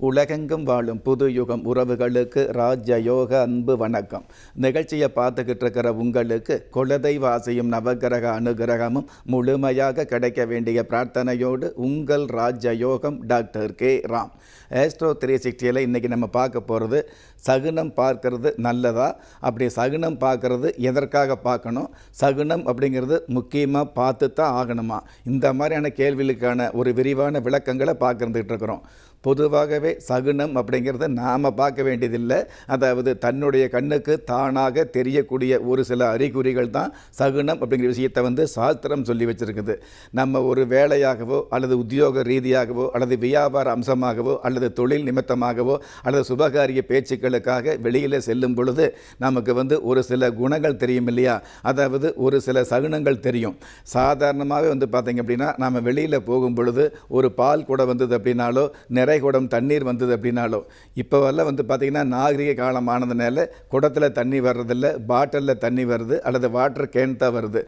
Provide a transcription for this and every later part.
உலகெங்கும் வாழும் புது யுகம் உறவுகளுக்கு ராஜயோக அன்பு வணக்கம். நிகழ்ச்சியை பார்த்துக்கிட்டு இருக்கிற உங்களுக்கு குலதெய்வ ஆசையும் நவகிரக அனுகிரகமும் முழுமையாக கிடைக்க வேண்டிய பிரார்த்தனையோடு உங்கள் ராஜயோகம் doctor K. Ram. Astro three சிக்ஸ்டியில் இன்றைக்கி நம்ம பார்க்க போகிறது சகுனம் பார்க்கறது நல்லதா? அப்படி சகுனம் பார்க்கறது எதற்காக பார்க்கணும்? சகுனம் அப்படிங்கிறது முக்கியமாக பார்த்து தான் ஆகணுமா? இந்த மாதிரியான கேள்விகளுக்கான ஒரு விரிவான விளக்கங்களை பார்க்கறதுட்டு இருக்கிறோம். பொதுவாகவே சகுனம் அப்படிங்கிறத நாம் பார்க்க வேண்டியதில்லை. அதாவது தன்னுடைய கண்ணுக்கு தானாக தெரியக்கூடிய ஒரு சில அறிகுறிகள் தான் சகுனம் அப்படிங்கிற விஷயத்தை வந்து சாஸ்திரம் சொல்லி வச்சுருக்குது. நம்ம ஒரு வேலையாகவோ அல்லது உத்தியோக ரீதியாகவோ அல்லது வியாபார அம்சமாகவோ அல்லது தொழில் நிமித்தமாகவோ அல்லது சுபகாரிய பேச்சுக்கள் பேச்சுக்களுக்காக வெளியில் செல்லும் பொழுது நமக்கு வந்து ஒரு சில குணங்கள் தெரியும் இல்லையா? அதாவது ஒரு சில சகுனங்கள் தெரியும். சாதாரணமாகவே வந்து பார்த்தீங்க அப்படின்னா நம்ம வெளியில் போகும் பொழுது ஒரு பால் கூட வந்தது அப்படின்னாலோ நிறை குடம் தண்ணீர் வந்தது அப்படின்னாலோ இப்போவெல்லாம் வந்து பார்த்திங்கன்னா நாகரிக காலம் ஆனதுனால குடத்தில் தண்ணி வர்றதில்ல பாட்டிலில் தண்ணி வருது அல்லது வாட்டர் கேன் தான் வருது.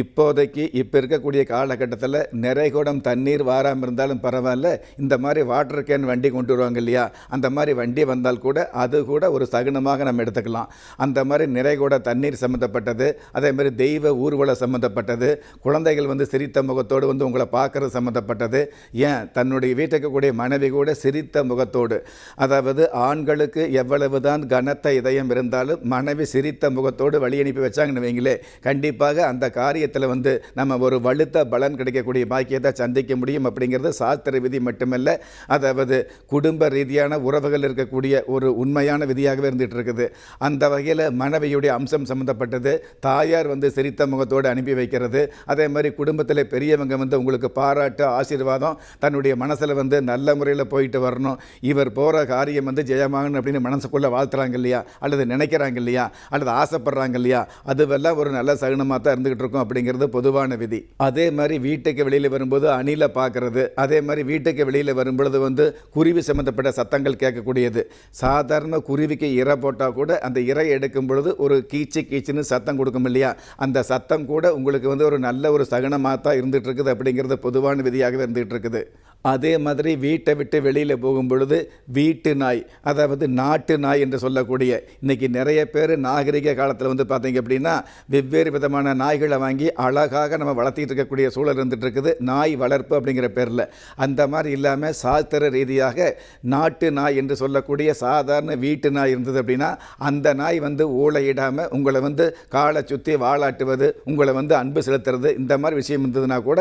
இப்போதைக்கு இப்போ இருக்கக்கூடிய காலகட்டத்தில் நிறை குடம் தண்ணீர் வாராமல் இருந்தாலும் பரவாயில்ல இந்த மாதிரி வாட்டர் கேன் வண்டி கொண்டு வருவாங்க இல்லையா? அந்த மாதிரி வண்டி வந்தால் கூட அது கூட ஒரு சகுனமாக நம்ம எடுத்துக்கலாம். அந்த மாதிரி நிறை கூட தண்ணீர் சம்மந்தப்பட்டது அதே மாதிரி தெய்வ ஊர்வலம் சம்மந்தப்பட்டது குழந்தைகள் வந்து சிரித்த முகத்தோடு வந்து உங்களை பார்க்கறது சம்மந்தப்பட்டது ஏன்? தன்னுடைய வீட்டுக்கு கூடிய மனைவி கூட சிரித்த முகத்தோடு. அதாவது ஆண்களுக்கு எவ்வளவு தான் கனத்த இதயம் இருந்தாலும் மனைவி சிரித்த முகத்தோடு வழி அனுப்பி வச்சாங்கன்னு வைங்களே கண்டிப்பாக அந்த காரியத்தில் வந்து நம்ம ஒரு வலுத்த பலன் கிடைக்கக்கூடிய பாக்கியத்தை சந்திக்க முடியும் அப்படிங்கிறது சாஸ்திர விதி மட்டுமல்ல. அதாவது குடும்ப ரீதியான உறவுகள் இருக்கக்கூடிய ஒரு உண்மையான விதியாகவே இருந்துகிட்டு இருக்குது அந்த வகையில் மனைவியுடைய அம்சம் சம்மந்தப்பட்டது தாயார் வந்து சிரித்த முகத்தோடு அனுப்பி வைக்கிறது. அதே மாதிரி குடும்பத்தில் பெரியவங்க வந்து உங்களுக்கு பாராட்டு ஆசீர்வாதம் தன்னுடைய மனசில் வந்து நல்ல முறையில் போயிட்டு வரணும். இவர் போகிற காரியம் வந்து ஜெயமாகணும் அப்படின்னு மனசுக்குள்ளே வாழ்த்துறாங்க இல்லையா? அல்லது நினைக்கிறாங்க இல்லையா? அல்லது ஆசைப்படுறாங்க இல்லையா? அதுவெல்லாம் ஒரு நல்ல சகுனமாக தான் இருந்துகிட்டு இருக்கும் அப்படிங்கிறது பொதுவான விதி. அதே மாதிரி வீட்டுக்கு வெளியில் வரும்போது அணில பார்க்கறது அதே மாதிரி வீட்டுக்கு வெளியில் வரும்பொழுது வந்து குருவி சம்மந்தப்பட்ட சத்தங்கள் கேட்கக்கூடியது. சாதாரண குருவிக்கு இரை போட்டால் கூட அந்த இறை எடுக்கும் பொழுது ஒரு கீச்சு கீச்சுன்னு சத்தம் கொடுக்கும் இல்லையா? அந்த சத்தம் கூட உங்களுக்கு வந்து ஒரு நல்ல ஒரு சகனமாக தான் இருந்துகிட்டு இருக்குது அப்படிங்கிறது பொதுவான விதியாகவே இருந்துகிட்டு இருக்குது. அதே மாதிரி வீட்டை விட்டு வெளியில் போகும் பொழுது வீட்டு நாய் அதாவது நாட்டு நாய் என்று சொல்லக்கூடிய இன்றைக்கி நிறைய பேர் நாகரிக காலத்தில் வந்து பார்த்தீங்க அப்படின்னா வெவ்வேறு விதமான நாய்களை வாங்கி அழகாக நம்ம வளர்த்திட்டு இருக்கக்கூடிய சூழல் இருந்துட்டு இருக்குது நாய் வளர்ப்பு அப்படிங்கிற பேரில். அந்த மாதிரி இல்லாமல் சாஸ்திர ரீதியாக நாட்டு நாய் என்று சொல்லக்கூடிய சாதாரண வீட்டு நாய் இருந்தது அப்படின்னா அந்த நாய் வந்து ஊழையிடாமல் உங்களை வந்து காலை சுற்றி வாழாட்டுவது உங்களை வந்து அன்பு செலுத்துறது இந்த மாதிரி விஷயம் இருந்ததுன்னா கூட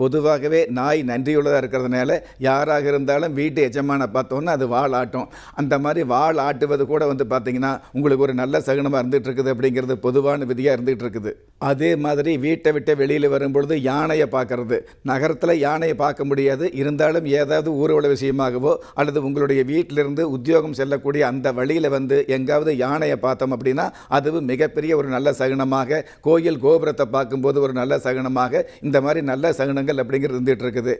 பொதுவாகவே நாய் நன்றியுள்ளதாக இருக்கிறதுனால யாராக இருந்தாலும் வீட்டு எஜமான பார்த்தோன்னா அது வாள் ஆட்டும். அந்த மாதிரி வாள் ஆட்டுவது கூட வந்து பார்த்திங்கன்னா உங்களுக்கு ஒரு நல்ல சகுனமாக இருந்துகிட்டு இருக்குது அப்படிங்கிறது பொதுவான விதியாக இருந்துகிட்டு இருக்குது அதே மாதிரி வீட்டை விட்டு வெளியில் வரும்பொழுது யானையை பார்க்கறது. நகரத்தில் யானையை பார்க்க முடியாது. இருந்தாலும் ஏதாவது ஊர்வல விஷயமாகவோ அல்லது உங்களுடைய வீட்டிலிருந்து உத்தியோகம் செல்லக்கூடிய அந்த வழியில் வந்து எங்காவது யானையை பார்த்தோம் அப்படின்னா அதுவும் மிகப்பெரிய ஒரு நல்ல சகுனமாக கோயில் கோபுரத்தை பார்க்கும்போது ஒரு நல்ல சகுனமாக இந்த மாதிரி நல்ல சகுனங்கள் சகுனங்கள் அப்படிங்கிறது இருந்துகிட்டு இருக்குது.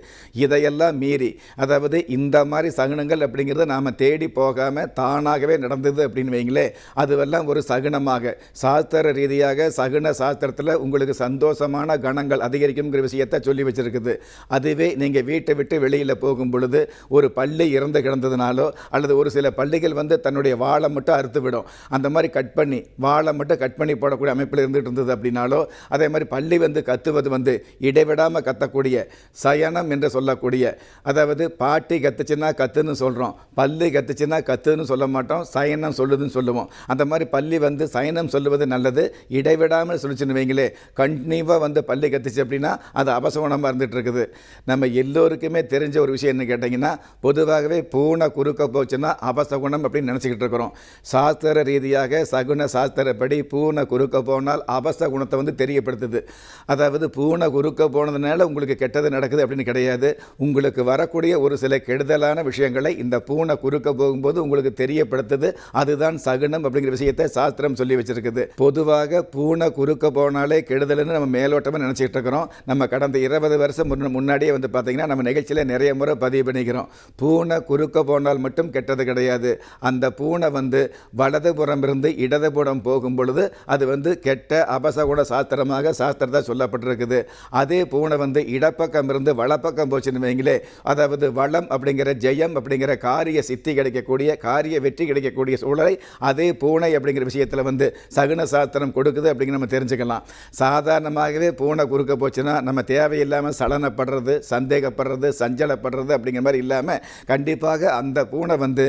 இதையெல்லாம் மீறி அதாவது இந்த மாதிரி சகுனங்கள் அப்படிங்கிறத நாம் தேடி போகாமல் தானாகவே நடந்தது அப்படின்னு வைங்களே அதுவெல்லாம் ஒரு சகுனமாக. சாஸ்திர ரீதியாக சகுன சாஸ்திரத்தில் உங்களுக்கு சந்தோஷமான கணங்கள் அதிகரிக்குங்கிற விஷயத்தை சொல்லி வச்சிருக்குது. அதுவே நீங்கள் வீட்டை விட்டு வெளியில் போகும் பொழுது ஒரு பள்ளி இறந்து கிடந்ததுனாலோ அல்லது ஒரு சில பள்ளிகள் வந்து தன்னுடைய வாழை மட்டும் அறுத்து விடும். அந்த மாதிரி கட் பண்ணி வாழை மட்டும் கட் பண்ணி போடக்கூடிய அமைப்பில் இருந்துகிட்டு இருந்தது அப்படின்னாலோ அதே மாதிரி பள்ளி வந்து கத்துவது வந்து இடைவிடாமல் கத்தக்கூடிய சயனம் என்று சொல்லக்கூடிய அதாவது பாட்டி கத்துச்சுன்னா கத்துன்னு சொல்கிறோம் பல்லு கத்துச்சுன்னா கத்துன்னு சொல்ல மாட்டோம் சயனம் சொல்லுதுன்னு சொல்லுவோம். அந்த மாதிரி பள்ளி வந்து சயனம் சொல்லுவது நல்லது. இடைவிடாமல் சொல்லிச்சுன்னு வைங்களே கண்டினியூவாக வந்து பள்ளி கத்துச்சு அப்படின்னா அது அபசகுணமாக இருந்துகிட்டு இருக்குது நம்ம எல்லோருக்குமே தெரிஞ்ச ஒரு விஷயம் என்ன கேட்டிங்கன்னா பொதுவாகவே பூனை குறுக்க போச்சுன்னா அபசகுணம் அப்படின்னு நினச்சிக்கிட்டு இருக்கிறோம் சாஸ்திர ரீதியாக சகுன சாஸ்திரப்படி பூனை குறுக்க போனால் அபசகுணத்தை வந்து தெரியப்படுத்துது. அதாவது பூனை குறுக்க போனதுனால உங்களுக்கு கெட்டது நடக்குது அப்படின்னு கிடையாது. உங்களுக்கு வரக்கூடிய ஒரு சில கெடுதலான விஷயங்களை இந்த பூனை குறுக்க போகும்போது உங்களுக்கு தெரியப்படுத்துது. அதுதான் சகுனம் அப்படிங்கிற விஷயத்தை சாஸ்திரம் சொல்லி வச்சிருக்குது. பொதுவாக பூனை குறுக்க போனாலே கெடுதல்னு நம்ம மேலோட்டமாக நினச்சிட்டு இருக்கிறோம். நம்ம கடந்த இருபது வருஷம் முன்னாடியே வந்து பார்த்தீங்கன்னா நம்ம நிகழ்ச்சியில் நிறைய முறை பதிவு பண்ணிக்கிறோம். பூனை குறுக்க போனால் மட்டும் கெட்டது கிடையாது. அந்த பூனை வந்து வலதுபுறம் இருந்து இடதுபுறம் போகும் பொழுது அது வந்து கெட்ட அபசகுண சாஸ்திரமாக சாஸ்திரத்தை சொல்லப்பட்டிருக்குது. அதே பூனை வந்து இடப்பக்கம் இருந்து வலப்பக்கம் போச்சுன்னு வைங்களே அதாவது வளம் அப்படிங்கிற ஜெயம் அப்படிங்கிற காரிய சித்தி கிடைக்கக்கூடிய காரிய வெற்றி கிடைக்கக்கூடிய சூழலை அதே பூனை அப்படிங்கிற விஷயத்தில் வந்து சகுன சாஸ்திரம் கொடுக்குது அப்படிங்கிற நம்ம தெரிஞ்சுக்கலாம். சாதாரணமாகவே பூனை குறுக்க போச்சுன்னா நம்ம தேவையில்லாமல் சலனப்படுறது சந்தேகப்படுறது சஞ்சலப்படுறது அப்படிங்கிற மாதிரி இல்லாமல் கண்டிப்பாக அந்த பூனை வந்து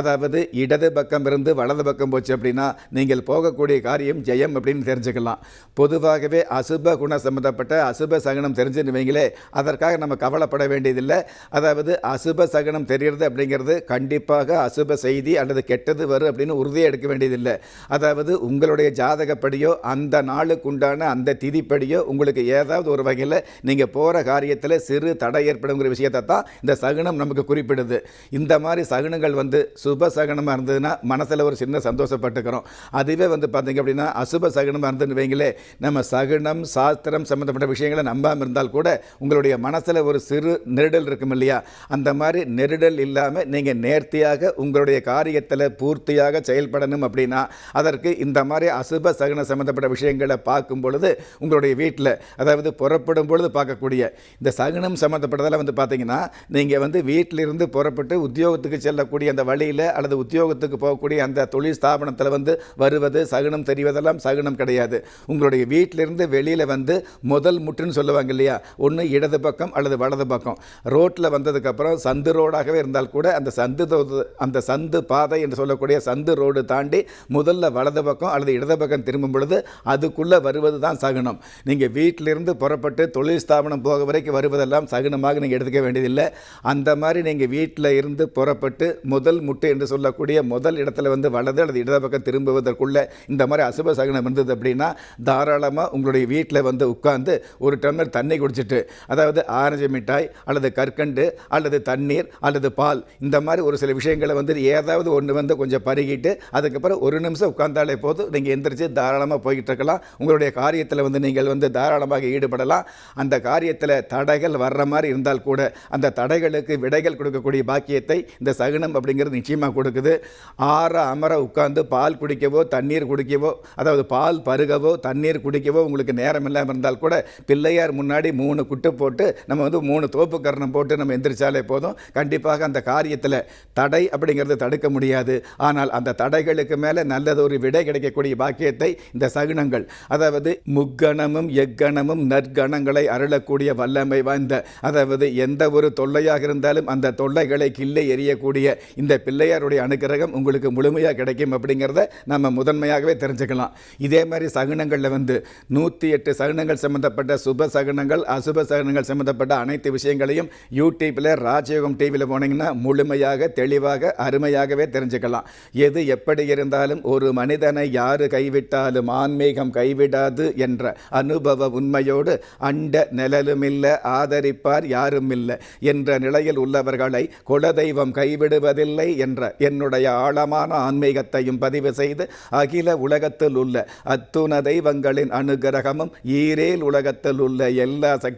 அதாவது இடது பக்கம் இருந்து வலது பக்கம் போச்சு அப்படின்னா நீங்கள் போகக்கூடிய காரியம் ஜெயம் அப்படின்னு தெரிஞ்சுக்கலாம். பொதுவாகவே அசுப குண சம்பந்தப்பட்ட அசுப சகனம் தெரிஞ்சுன்னு வைங்களே அதற்காக நம்ம கவலைப்பட வேண்டியதில்லை. அதாவது அசுப சகனம் தெரிகிறது அப்படிங்கிறது கண்டிப்பாக அசுப செய்தி அல்லது கெட்டது வரும் அப்படின்னு உறுதியாக எடுக்க வேண்டியதில்லை. அதாவது உங்களுடைய ஜாதகப்படியோ அந்த நாளுக்குண்டான அந்த திதிப்படியோ உங்களுக்கு ஏதாவது ஒரு வகையில் நீங்கள் போகிற காரியத்தில் சிறு தடை ஏற்படுங்கிற விஷயத்தை தான் இந்த சகுனம் நமக்கு குறிப்பிடுது. இந்த மாதிரி சகுனங்கள் வந்து சுப சகுனமாக இருந்ததுன்னா மனசில் ஒரு சின்ன சந்தோஷப்பட்டுக்கிறோம். அதுவே வந்து பார்த்தீங்க அப்படின்னா அசுப சகுனமாக இருந்துன்னு வைங்களே நம்ம சகுனம் சாஸ்திரம் சம்மந்தப்பட்ட விஷயங்களை நம்பாமல் இருந்தால் கூட உங்களுடைய மனசில் ஒரு சிறு நெருடல் இருக்கும் இல்லையா? அந்த மாதிரி நெருடல் இல்லாமல் நீங்கள் நேர்த்தியாக உங்களுடைய காரியத்தில் பூர்த்தியாக செயல்படணும் அப்படின்னா அதற்கு இந்த மாதிரி அசுப சகன சம்மந்தப்பட்ட விஷயங்களை பார்க்கும் பொழுது உங்களுடைய வீட்டில் அதாவது புறப்படும் பொழுது பார்க்கக்கூடிய இந்த சகுனம் சம்மந்தப்பட்டதெல்லாம் வந்து பார்த்தீங்கன்னா நீங்கள் வந்து வீட்டிலிருந்து புறப்பட்டு உத்தியோகத்துக்கு செல்லக்கூடிய அந்த வழியில் அல்லது உத்தியோகத்துக்கு போகக்கூடிய அந்த தொழில் ஸ்தாபனத்தில் வந்து வருவது சகுனம் தெரிவதெல்லாம் சகுனம் கிடையாது. உங்களுடைய வீட்டிலிருந்து வெளியில் வந்து முதல் முற்றுன்னு சொல்லுவாங்க இல்லையா? ஒன்று இடது பக்கம் அல்லது வலது பக்கம். ரோட்டில் வந்ததுக்கப்புறம் சந்து ரோடாகவே இருந்தால் கூட அந்த சந்து அந்த சந்து பாதை என்று சொல்லக்கூடிய சந்து ரோடு தாண்டி முதல்ல வலது பக்கம் அல்லது இடது பக்கம் திரும்பும் பொழுது அதுக்குள்ளே வருவது தான் சகுனம். நீங்கள் வீட்டிலிருந்து புறப்பட்டு தொழில் ஸ்தாபனம் போக வரைக்கும் வருவதெல்லாம் சகுனமாக நீங்கள் எடுத்துக்க வேண்டியதில்லை. அந்த மாதிரி நீங்கள் வீட்டில் இருந்து புறப்பட்டு முதல் முட்டு என்று சொல்லக்கூடிய முதல் இடத்துல வந்து வலது அல்லது இடது பக்கம் திரும்புவதற்குள்ளே இந்த மாதிரி அசுப சகுனம் இருந்தது அப்படின்னா தாராளமாக உங்களுடைய வீட்டில் வந்து உட்கார்ந்து ஒரு டம்ளர் தண்ணி குடிச்சிட்டு அதாவது ஆரஞ்சு மிட்டாய் அல்லது கற்கண்டு அல்லது தண்ணீர் அல்லது பால் இந்த மாதிரி ஒரு சில விஷயங்களை வந்து ஏதாவது ஒன்று வந்து கொஞ்சம் பருகிட்டு அதுக்கப்புறம் ஒரு நிமிஷம் உட்கார்ந்தாலே போதும். நீங்கள் எந்திரிச்சு தாராளமாக போய்கிட்டு இருக்கலாம். உங்களுடைய காரியத்தில் வந்து நீங்கள் வந்து தாராளமாக ஈடுபடலாம். அந்த காரியத்தில் தடைகள் வர்ற மாதிரி இருந்தால் கூட அந்த தடைகளுக்கு விடைகள் கொடுக்கக்கூடிய பாக்கியத்தை இந்த சகுனம் அப்படிங்கிறது நிச்சயமாக கொடுக்குது. ஆற அமர உட்கார்ந்து பால் குடிக்கவோ தண்ணீர் குடிக்கவோ அதாவது பால் பருகவோ தண்ணீர் குடிக்கவோ உங்களுக்கு நேரம் இல்லாமல் இருந்தால் கூட பிள்ளையார் முன்னாடி மூணு குட்டு போட்டு நம்ம வந்து மூணு தோப்பு கரணம் போட்டு நம்ம எந்திரிச்சாலே போதும். கண்டிப்பாக அந்த காரியத்தில் தடை அப்படிங்கிறது தடுக்க முடியாது. ஆனால் அந்த தடைகளுக்கு மேலே நல்லது ஒரு விடை கிடைக்கக்கூடிய பாக்கியத்தை இந்த சகுனங்கள் அதாவது முக்கணமும் எக்கணமும் நற்கணங்களை அருளக்கூடிய வல்லமை வாய்ந்த அதாவது எந்த ஒரு தொல்லையாக இருந்தாலும் அந்த தொல்லைகளை கிள்ளை எறியக்கூடிய இந்த பிள்ளையாருடைய அனுக்கிரகம் உங்களுக்கு முழுமையாக கிடைக்கும் அப்படிங்கிறத நம்ம முதன்மையாகவே தெரிஞ்சுக்கலாம். இதே மாதிரி சகுனங்களில் வந்து நூற்றி எட்டு சகுனங்கள் சம்பந்தப்பட்ட சுப சகுனங்கள் அசு சகுனங்கள் சம்மந்தப்பட்ட அனைத்து விஷயங்களையும் யூடியூப்பில் ராஜயோகம் டிவியில் போனீங்கன்னா முழுமையாக தெளிவாக அருமையாகவே தெரிஞ்சுக்கலாம். எது எப்படி இருந்தாலும் ஒரு மனிதனை யாரு கைவிட்டாலும் ஆன்மீகம் கைவிடாது என்ற அனுபவ உண்மையோடு அண்ட நிழலுமில்லை ஆதரிப்பார் யாரும் இல்லை என்ற நிலையில் உள்ளவர்களை குலதெய்வம் கைவிடுவதில்லை என்ற என்னுடைய ஆழமான ஆன்மீகத்தையும் பதிவு செய்து அகில உலகத்தில் உள்ள அத்துண தெய்வங்களின் அனுகிரகமும் ஈரேல் உலகத்தில் உள்ள எல்லா சக்தி